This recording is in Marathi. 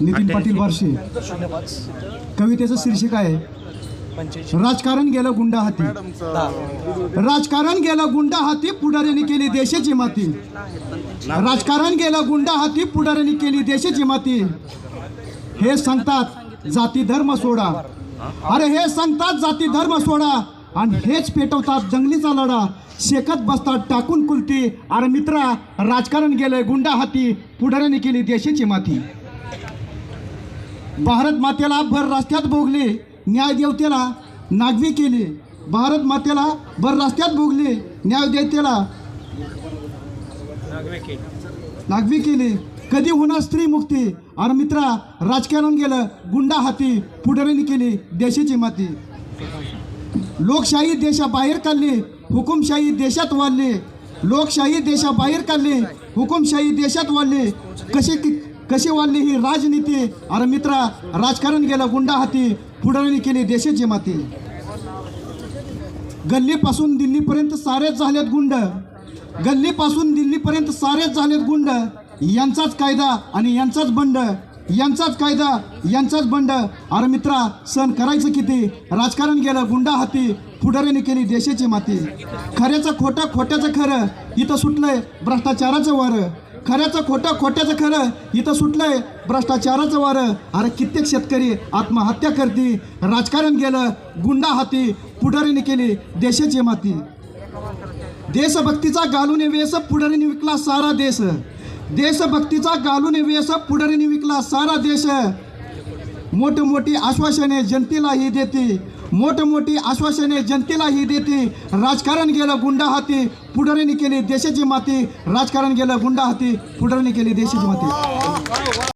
नितीन पाटील बारशे कवितेचं शीर्षक आहे राजकारण गेलं गुंडा हाती. राजकारण गेलं गुंडा हाती पुढाऱ्यांनी केली देशाची माती. राजकारण गेलं गुंडा हाती पुढाऱ्यांनी केली देशाची माती. हे सांगतात जाती धर्म सोडा. अरे हे सांगतात जाती धर्म सोडा. आणि हेच पेटवतात जंगलीचा लढा. शेकत बसतात टाकून कुलती अरे मित्रा राजकारण गेलंय गुंडा हाती. पुढाऱ्यांनी केली देशाची माती. भारत मातेला भर रस्त्यात भोगले. न्याय देवतेला नागवी केली. भारत मातेला भर रस्त्यात भोगले. न्याय देवतेला नागवी केली. कधी होणार स्त्री मुक्ती? अरे मित्रा राजकारण गेलं गुंडा हाती. पुढाऱ्यांनी केली देशाची माती. लोकशाही देशाबाहेर काढली हुकुमशाही देशात वाढली. लोकशाही देशाबाहेर काढली हुकुमशाही देशात वाढली. कशी कशी वाढली ही राजनीती? अरे मित्रा राजकारण गेलं गुंडा हाती. पुढारणी केली देशाची माती गल्लीपासून दिल्लीपर्यंत सारेच झालेत गुंड. गल्लीपासून दिल्लीपर्यंत सारेच झालेत गुंड. यांचाच कायदा आणि यांचाच बंड. यांचाच कायदा यांचाच बंड. अरे मित्रा सण करायचं किती? राजकारण गेलं गुंडा हाती पुढाऱ्याने केली देशाची माती. खऱ्याचं खोटं खोट्याचं खरं इथं सुटलंय भ्रष्टाचाराचं वारं. खऱ्याचं खोटं खोट्याचं खरं इथं सुटलंय भ्रष्टाचाराचं वारं. अरे कित्येक शेतकरी आत्महत्या करती राजकारण गेलं गुंडा हाती पुढारीने केली देशाची माती. देशभक्तीचा गालून वेस पुढारीने विकला सारा देश. देशभक्तीचा गालून वेस पुढारीने विकला सारा देश. मोठमोठी आश्वासने जनतेला ही देते. मोठमोठी आश्वासने जनतेलाही देते. राजकारण गेलं गुंडा हाती पुढारीने केली देशाची माती. राजकारण गेलं गुंडा हाती पुढारीने केली देशाची माती.